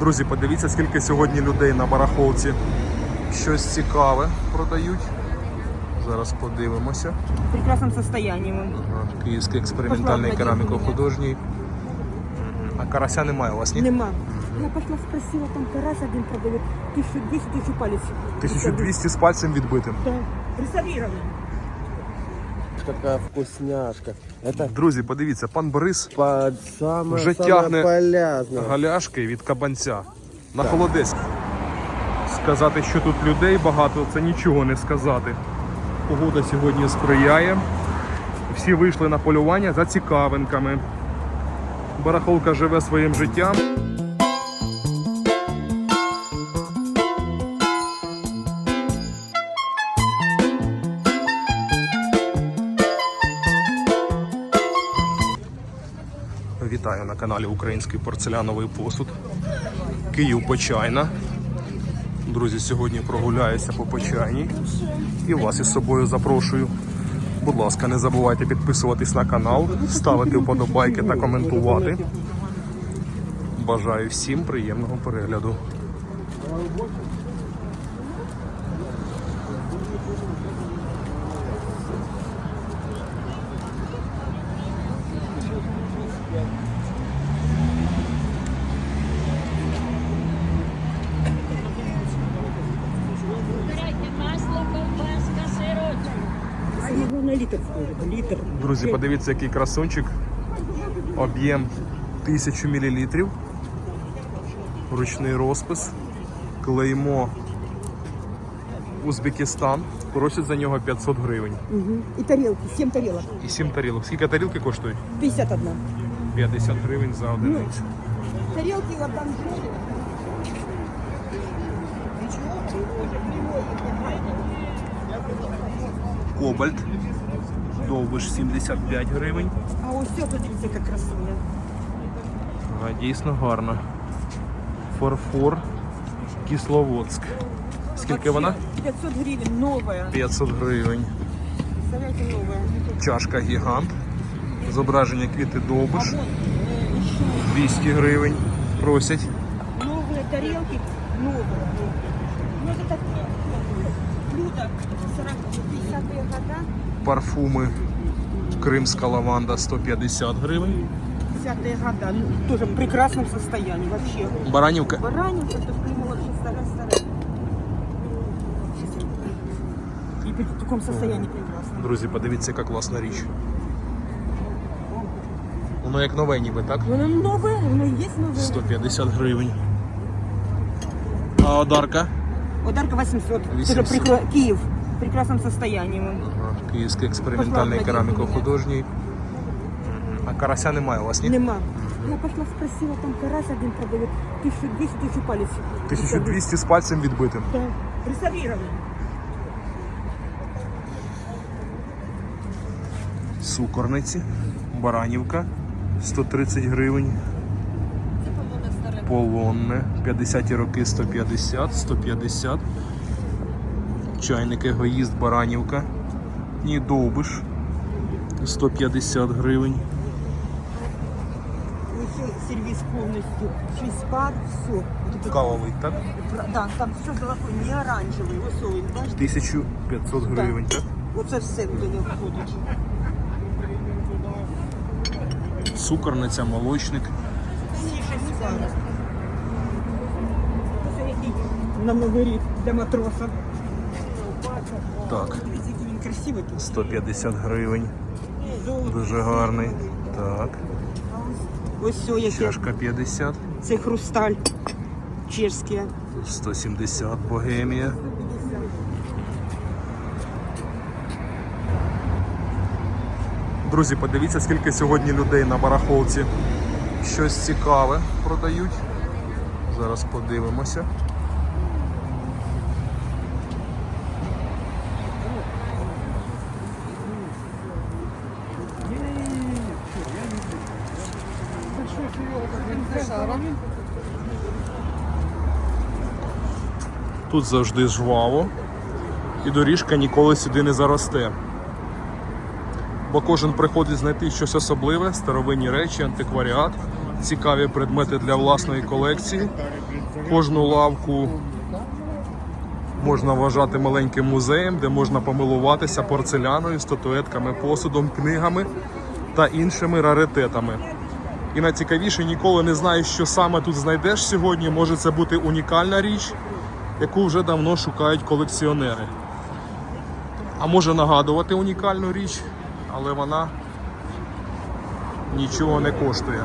Друзі, подивіться, скільки сьогодні людей на барахолці. Щось цікаве продають. Зараз подивимося. В прекрасном состоянии. он. Ага, Київський експериментальний кераміко-художній. А карася немає у вас, ні? Нема. Я пошла спросила, там карась один продает 1200 тысяч палец. 1200 з пальцем відбитим. Да. Реставрированный. Такая вкусняшка. Это Друзі, подивіться, пан Борис под самое, Вже самое тягне полезное. галяшки від кабанця на холодець. Сказати, що тут людей багато, це нічого не сказати. Погода сьогодні сприяє. Всі вийшли на полювання за цікавинками. Барахолка живе своїм життям. Каналі Український порцеляновий посуд. Київ Почайна. Друзі, сьогодні прогуляюся по Почайні і вас із собою запрошую. Будь ласка, не забувайте підписуватись на канал, ставити вподобайки та коментувати. Бажаю всім приємного перегляду. Друзі, подивіться, який красунчик. Об'єм 1000 мл. Ручний розпис. Клеймо Узбекистан. Просять за нього 500 гривень. Мгм. И тарелки, 7 тарелок. І 7 тарілок. Скільки тарілки коштують? 51. 50 гривень за одиницю. Тарелки вот там Кобальт. Довбиш 75 гривень. А ось все, подивіться, яка красуня. А, дійсно гарно. Фарфор. Кисловодськ. Скільки вона? 500 гривен, новая. 500 гривень. Представляете, новая. Чашка гігант. Зображення квіти довбиш. А вон, э, еще 200 гривень. Просять. новые тарелки, новые. Ну, это так, блюдо 40-50-е года, Парфуми. Кримська лаванда 150 гривень. 50-е года. Ну, тоже в прекрасном состоянии вообще. Баранівка. Баранинка, это прямо вообще старая-старая. И в таком состоянии прекрасно. Друзі, подивіться, яка класна річ. Воно як нове ніби, так? Ну, оно новое, оно и есть новое. 150 гривень. А одарка? Подарка 800. 800. Тоже прекра- Киев. В прекрасном состоянии. он. Ага, Київський експериментальний Пошла, кераміко-художній. А карася немає у вас, ні? Нема. Я пошла спросила, там карась один продает 1200 тысяч палец. 1200 з пальцем відбитим. Да. Реставрированный. Сукорниці, Баранівка 130 гривень. Полонне 50 роки 150, 150. Чайник егоїст Баранівка. І довбиш 150 гривень. Еще сервис полностью. Швейцар, все. Вот это- Кавовий, так? Да, там все золотое, не висовий. Бачите? 1500 гривень, так? Оце все до нього входить. Цукорниця, молочник. Всі на Новий рік для матроса. Так, він красивий тут. 150 гривень. Дуже гарний. Так, Ось чашка 50, Це хрусталь чешський. 170 богемія. Друзі, подивіться, скільки сьогодні людей на барахолці. Щось цікаве продають. Зараз подивимося. Тут завжди жваво, і доріжка ніколи сюди не заросте. Бо кожен приходить знайти щось особливе, старовинні речі, антикваріат. цікаві предмети для власної колекції. Кожну лавку можна вважати маленьким музеєм, де можна помилуватися порцеляною, статуетками, посудом, книгами та іншими раритетами. І найцікавіше ніколи не знаєш, що саме тут знайдеш сьогодні. Може це бути унікальна річ, яку вже давно шукають колекціонери. А може нагадувати унікальну річ, але вона нічого не коштує.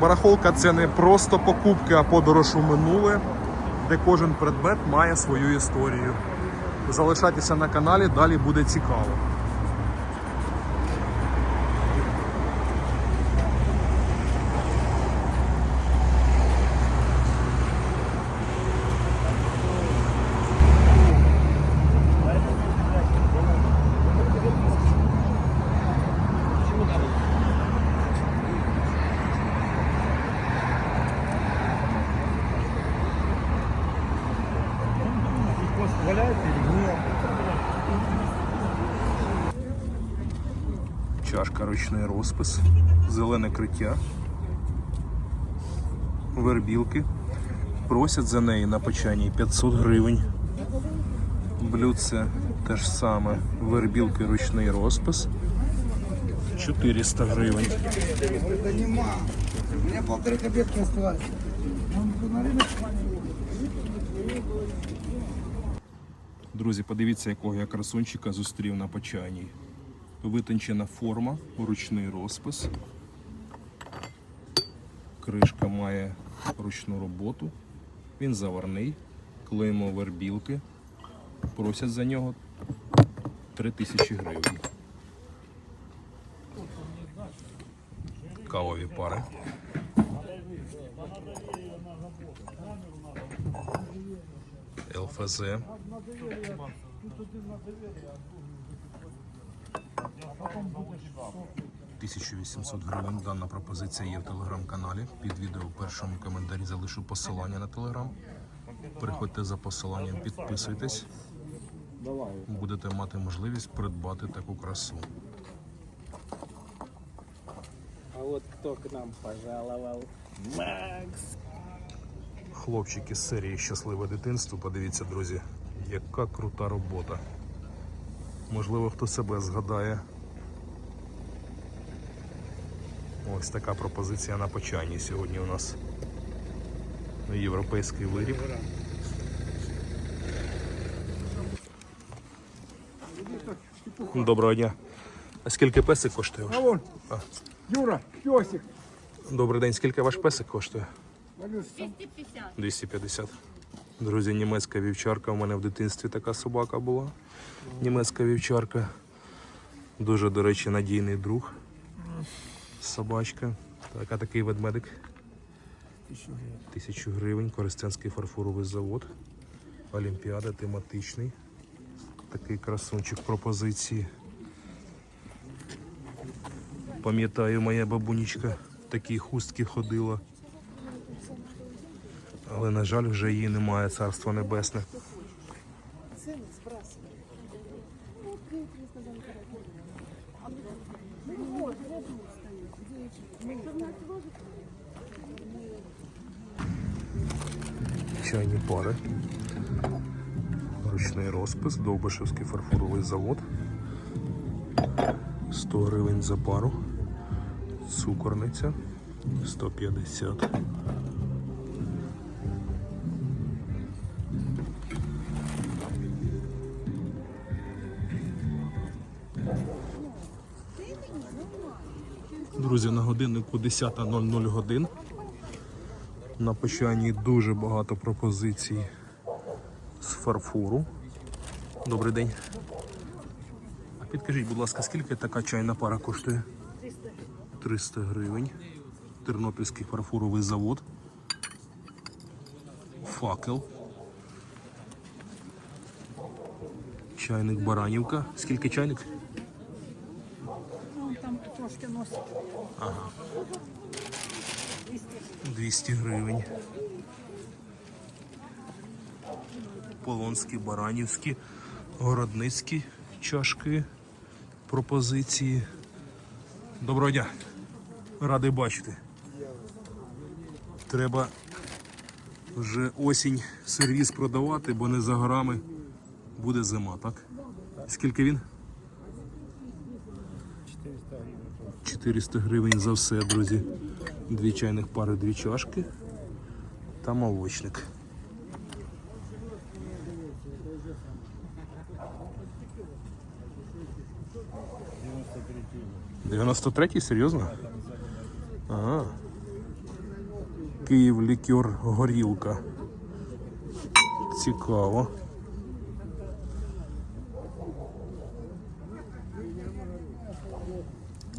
Барахолка це не просто покупки, а подорож у минуле, де кожен предмет має свою історію. Залишайтеся на каналі, далі буде цікаво. Чашка ручний розпис, зелене криття, вербілки. Просять за неї на почанні 500 гривень. Блюдце те ж саме. Вербілки ручний розпис. 400 гривень. Друзі, подивіться, якого я красунчика зустрів на почайній. Витончена форма, ручний розпис. Кришка має ручну роботу. Він заварний, клеймо вербілки. Просять за нього 3000 гривень. Кавові пари. ЛФЗ. 1800 гривень. Дана пропозиція є в телеграм-каналі. Під відео в першому коментарі залишу посилання на телеграм. Переходьте за посиланням, підписуйтесь. Будете мати можливість придбати таку красу. А вот кто к нам пожаловал? Макс! Хлопчики з серії Щасливе дитинство. Подивіться, друзі, яка крута робота. Можливо, хто себе згадає. Ось така пропозиція на почайні сьогодні у нас. Європейський виріб. Доброго дня. А скільки песик коштує? А вон, Юра, песик. Добрий день, скільки ваш песик коштує? 250. 250. Друзі, німецька вівчарка. У мене в дитинстві така собака була. Німецька вівчарка. Дуже, до речі, надійний друг. Собачка. Так, а такий ведмедик. Тисячу гривень. Коростенський фарфоровий завод. Олімпіада тематичний. Такий красунчик пропозиції. Пам'ятаю, моя бабунечка в такій хустці ходила. Але, на жаль, вже її немає, царство небесне. Чайні пари. Ручний розпис, Довбишевський фарфоровий завод. 100 гривень за пару. Цукорниця 150. Друзі, на годиннику 10.00 годин. На пощанні дуже багато пропозицій з фарфору. Добрий день. А підкажіть, будь ласка, скільки така чайна пара коштує? 300. 300 гривень. Тернопільський фарфоровий завод. Факел. Чайник Баранівка. Скільки чайник? Там трошки носить. 200 гривень. Полонські, баранівські, городницькі чашки, пропозиції. Доброго дня. Радий бачити. Треба вже осінь сервіс продавати, бо не за горами буде зима, так? Скільки він? 400 гривень за все, друзі. Дві чайних пари, дві чашки та молочник. Дев'яносто третій, серйозно? Ага. Київ лікер горілка. Цікаво.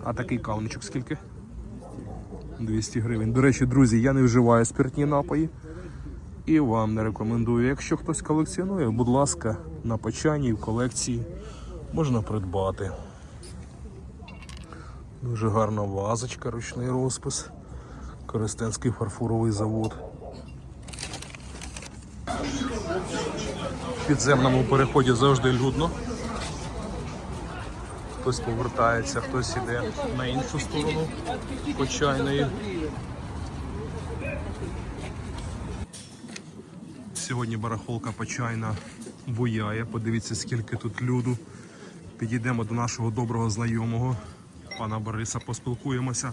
А такий кавничок скільки? 200 гривень. До речі, друзі, я не вживаю спиртні напої. І вам не рекомендую. Якщо хтось колекціонує, будь ласка, на почанні в колекції можна придбати. Дуже гарна вазочка, ручний розпис. Коростенський фарфоровий завод. В підземному переході завжди людно. Хтось повертається, хтось іде на іншу сторону почайної. Сьогодні барахолка почайна буяє. Подивіться, скільки тут люду. Підійдемо до нашого доброго знайомого, пана Бориса, поспілкуємося.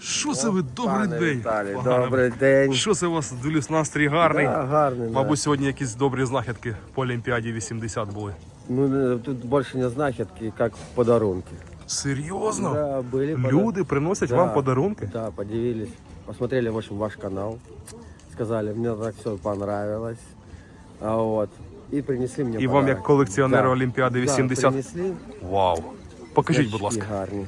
Що це ви? Добрий Пане день! Віталій, Погано. добрий день. Що це у вас? Дивлюсь, настрій гарний. Да, гарний, да. Мабуть, сьогодні якісь добрі знахідки по Олімпіаді 80 були. Ну, тут больше не знахідки, як подарунки. Серйозно? Да, пода- Люди приносять Да. вам подарунки? Да, подивились. Посмотрели, в общем, ваш канал. Сказали, мне так все понравилось. А вот. И принесли мне І вам, як колекціонеру Да. Олімпіади Да, 80. принесли. Вау. Покажіть, будь ласка. гарні.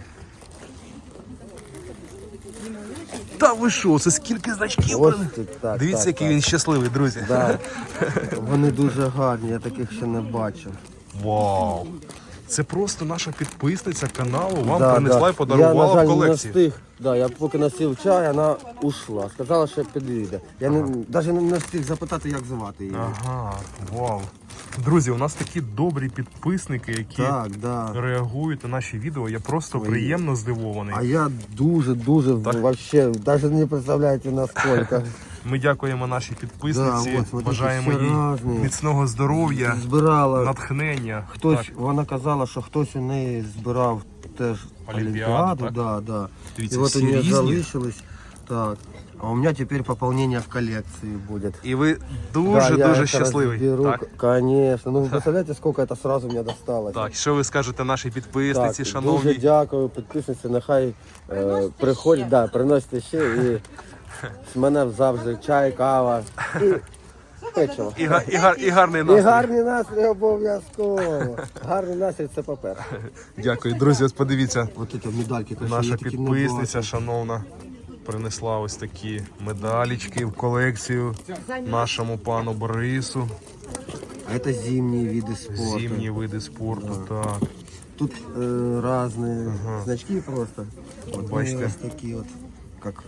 Та ви що, це скільки значків? Ось тут так, Дивіться, так, який так. він щасливий, друзі. Да. Вони дуже гарні, я таких ще не бачив. Вау. Це просто наша підписниця каналу вам Да, принесла да. і подарувала я, на жаль, в колекції. не встиг. Да, я поки носив чай, вона ушла. Сказала, що підійде. Я не, навіть не встиг запитати, як звати її. Ага, вау. Друзі, у нас такі добрі підписники, які Так, да. реагують на наші відео. Я просто приємно здивований. А я дуже, дуже вообще, навіть не представляєте наскільки. Ми дякуємо нашій підписниці, Да, от, бажаємо всі їй разні. міцного здоров'я, Збирала. натхнення. Хтось, Так, вона казала, що хтось у неї збирав теж Олімпіаду, Олімпіаду. так? Да, да. Дивіться, І от у всі неї різні. залишилось. Так. А у меня теперь пополнение в коллекции будет. І ви Да, я дуже-дуже это щасливий. разберу. Так, Конечно. Ну, вы представляете, сколько это сразу мне досталось. так, що ви скажете нашій підписниці, Так, дуже шановній? дякую, підписниці, нехай е, приходять, да, приносять ще і з мене завжди чай, кава і печиво. І, га- і, гар- і гарний І настрій. гарний настрій обов'язково. Гарний настрій це по-перше. Дякую, друзі. Ось подивіться, От ці медальки, то, що наша підписниця, шановна, принесла ось такі медалічки в колекцію нашому пану Борису. А це зимні види спорту. Зимні види спорту. Так. Тут е, різні значки просто. От Бачите. ось такі от, як,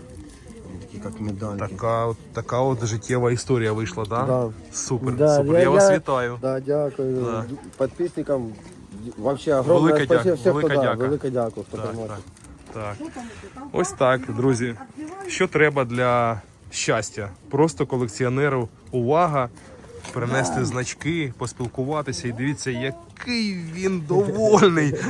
такі, як медальки. Така, от- така от життєва історія вийшла, да? Да. Супер, Да, супер. Я, вас вітаю. Да, дякую. Да. Подписникам вообще огромное Велике спасибо. Всім, велике хто, да, дяка. велике дякую, хто Так, приносить. так. Так. Ось так, друзі. Що треба для щастя? Просто колекціонеру увага, принести значки, поспілкуватися і дивіться, який він довольний.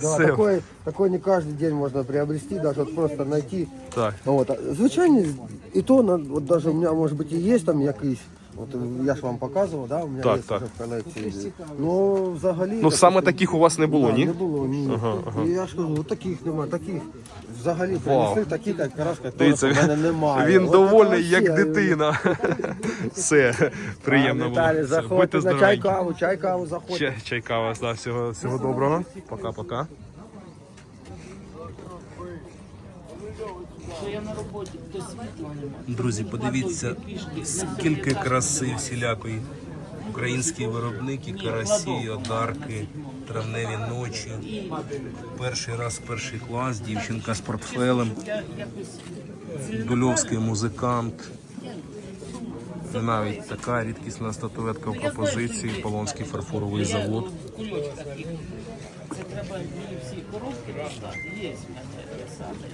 Да, Все. такой, такой не каждый день можно приобрести, даже вот просто найти. Так. Вот. Звичайно, и то, на- вот даже у меня, может быть, и есть там якийсь, от я ж вам показував, да, у мене Так, є так. вже в колекції. Ну, взагалі... Ну допустим, саме таких у вас не було, да, ні? Не було, ні. І я ж кажу, от таких немає, таких взагалі Вау. принесли, такі, як раз, Дивіться, у мене немає. він От довольний, це як вообще, дитина. Все, приємно було. Віталій, Все, заходьте Будьте на чай здоровенькі. каву, чай каву, заходьте. Чай, чай кава, да, всього, всього доброго. Пока-пока. Друзі, подивіться, скільки краси всілякої. Українські виробники, карасі, одарки, травневі ночі. Перший раз перший клас, дівчинка з портфелем, дульовський музикант. Навіть така рідкісна статуетка в пропозиції, Полонський фарфоровий завод. Це треба всі коробки. Є те саме.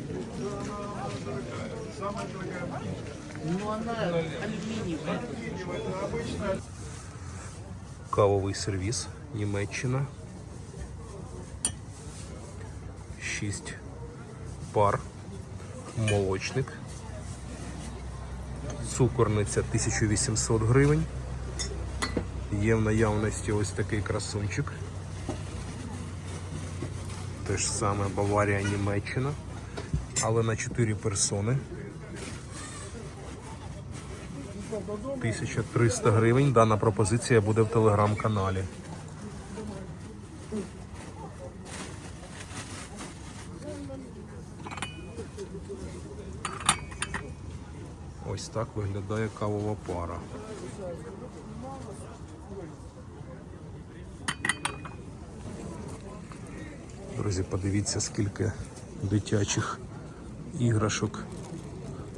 Ну, вона алюмінієва. Кавовий сервіс, Німеччина. 6 пар. Молочник. Цукорниця 1800 гривень. Є в наявності ось такий красунчик. Те ж саме Баварія, Німеччина. Але на 4 персони. 1300 гривень. Дана пропозиція буде в телеграм-каналі. Ось так виглядає кавова пара. Друзі, подивіться, скільки дитячих іграшок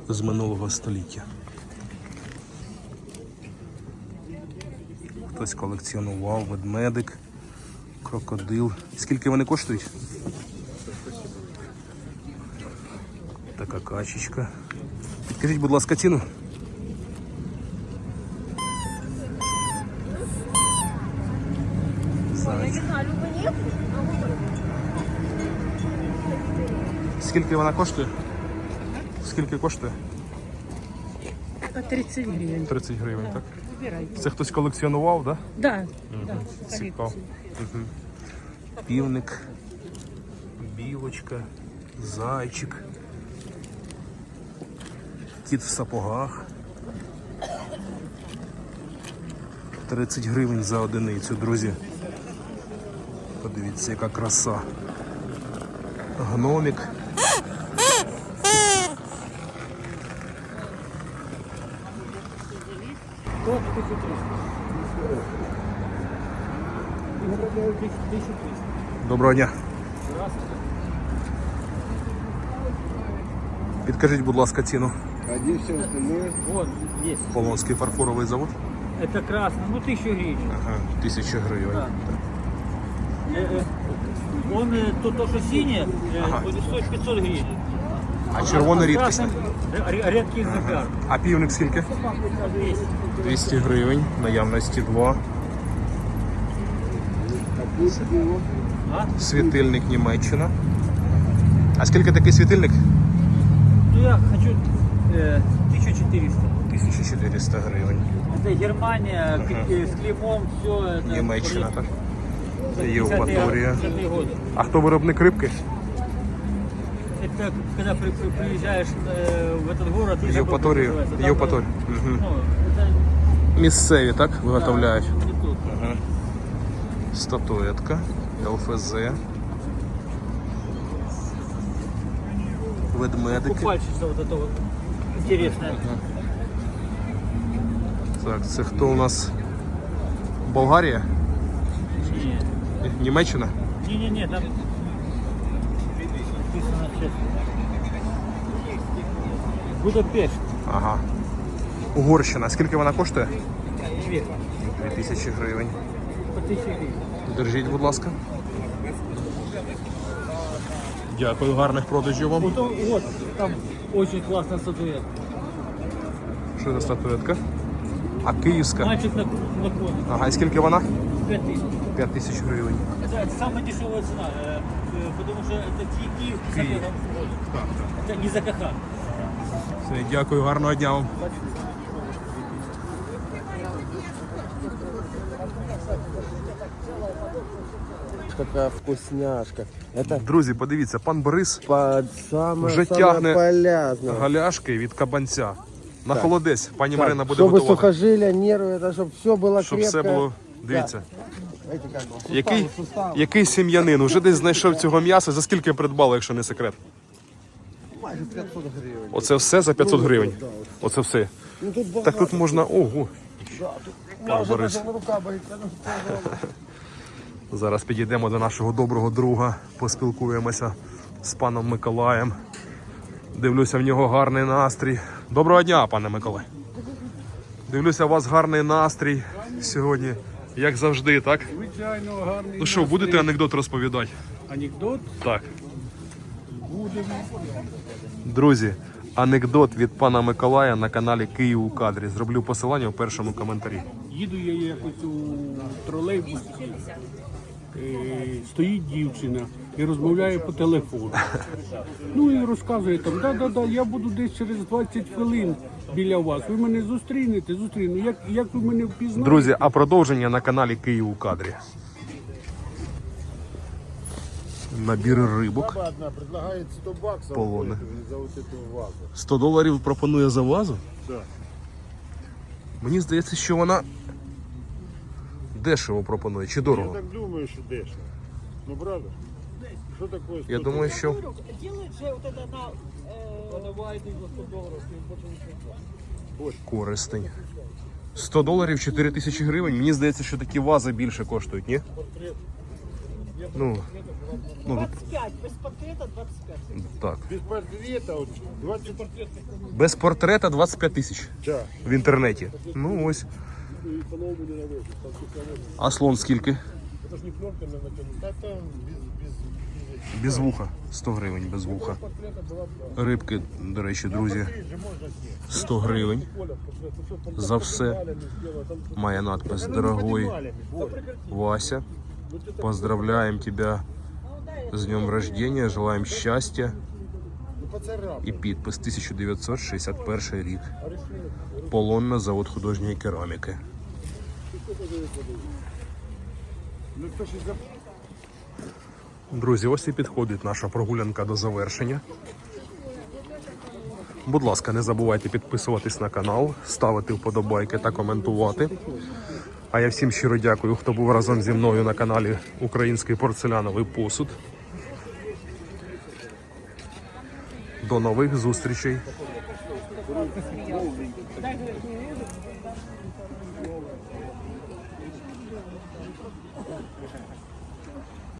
з минулого століття. Хтось колекціонував ведмедик, крокодил. Скільки вони коштують? Така качечка. Підкажіть, будь ласка, ціну. Зайчик. Скільки вона коштує? Скільки коштує? 30 гривен. 30 гривень, так? Выбирайте. Це хтось колекціонував, так? Да. да. Цікаво. Мгм. Півник, білочка, зайчик, кіт в сапогах. 30 гривень за одиницю, друзі. Подивіться, яка краса. Гномік. Тот 1300. І виробляють 1300. Доброго дня. Підкажіть, будь ласка, ціну. Один все остальное. Вот, есть. Полонський фарфоровий завод. Это красный, ну 1000 гривен. Ага, тисяча гривень. Да. Э, э, Он, э, то, то, что синее, э, Ага. будет стоить 500 гривен. А червоний А рідкісний? красный, ре- Редкий экземпляр. А півник скільки? 200. 200 гривень, наявності 2. А? Світильник Німеччина. А скільки такий світильник? Ну я хочу э, 1400. 1400 гривень. Это Германия, к- э, с клеймом, все это. Німеччина, так? Это Євпаторія. 50-е годы. А хто виробник рибки? Это когда при- при- приезжаешь э, в этот город, и забыл, как Євпаторію. называется. Там, Євпаторію. Мгм. Ну, это Місцеві, так? Виготовляють. не тут. Статуетка, ЛФЗ. Ведмедики. Купальщица вот это вот интересная. Так, це хто у нас? Болгарія? Не, Німеччина? не, не, не, там написано сейчас. Будапешт. Ага. Угорщина. Скільки вона коштує? Две. 2000 гривень. По тысяче гривен. Держіть, будь ласка. Дякую, гарних продажів вам. Потом, вот, там очень классная статуэтка. Що за статуетка? А київська? Мальчик на, на коне. Ага, і скільки вона? Пять тысяч. 5 тисяч гривень. Это, это самая дешевая цена, э, э, потому что это Ки- Киев в 50 году. Это не ЗКХ. Все, дякую, гарного дня вам. Какая вкусняшка. Это Друзі, подивіться, пан Борис под самое, Вже самое тягне полезное. галяшки від кабанця. На холодець. Пані Так, Марина буде чтобы готувати. сухожилия, нервы, это чтобы все было Щоб крепко. все було. Дивіться. Эти как бы, суставы, Який, суставы. який сім'янин уже десь знайшов цього м'яса, за скільки придбали, якщо не секрет? Майже 500 гривен. Оце все за 500 гривень. Оце все. Ну тут багато. Так тут можна. Ого. Пан Уже Борис. даже рука боится. ну, пожалуйста. Зараз підійдемо до нашого доброго друга, поспілкуємося з паном Миколаєм. Дивлюся, в нього гарний настрій. Доброго дня, пане Миколай. Дивлюся, у вас гарний настрій сьогодні, як завжди, так? Звичайно, гарний. Ну що, будете анекдот розповідати? Анекдот Так. будемо. Друзі, анекдот від пана Миколая на каналі Київ у кадрі. Зроблю посилання у першому коментарі. Їду я якось у тролейбусі. Е, стоїть дівчина і розмовляє по телефону. Ну і розказує там, да-да-да, я буду десь через 20 хвилин біля вас. Ви мене зустрінете, зустріну. Як, як ви мене впізнаєте? Друзі, а продовження на каналі Київ у кадрі. Набір рибок. Одна предлагает 100 баксов Полоны. за вот эту вазу. 100 доларів пропонує за вазу? Да. Мені здається, що вона дешево пропонує чи Я дорого. так думаю, что дешево. Ну, правда? Что такое 100 Я думаю, що Делают же вот это на... користень. 100 доларів 4 тисячі гривень. Мені здається, що такі вази більше коштують, ні? Ну, ну 25, без портрета 25. так. Без портрета вот 20 Без портрета 25 тисяч Да. в інтернеті. Ну ось. А слон скільки? Да там без, без, Без вуха. 100 гривень без вуха. Рибки, до речі, друзі, 100 гривень. За все. Має надпис Дорогой Вася. Поздравляем тебя с днем рождения, желаем счастья і підпис 1961 рік. Полонна завод художньої кераміки. Друзі, ось і підходить наша прогулянка до завершення. Будь ласка, не забувайте підписуватись на канал, ставити вподобайки та коментувати. А я всім щиро дякую, хто був разом зі мною на каналі Український порцеляновий посуд. До нових зустрічей.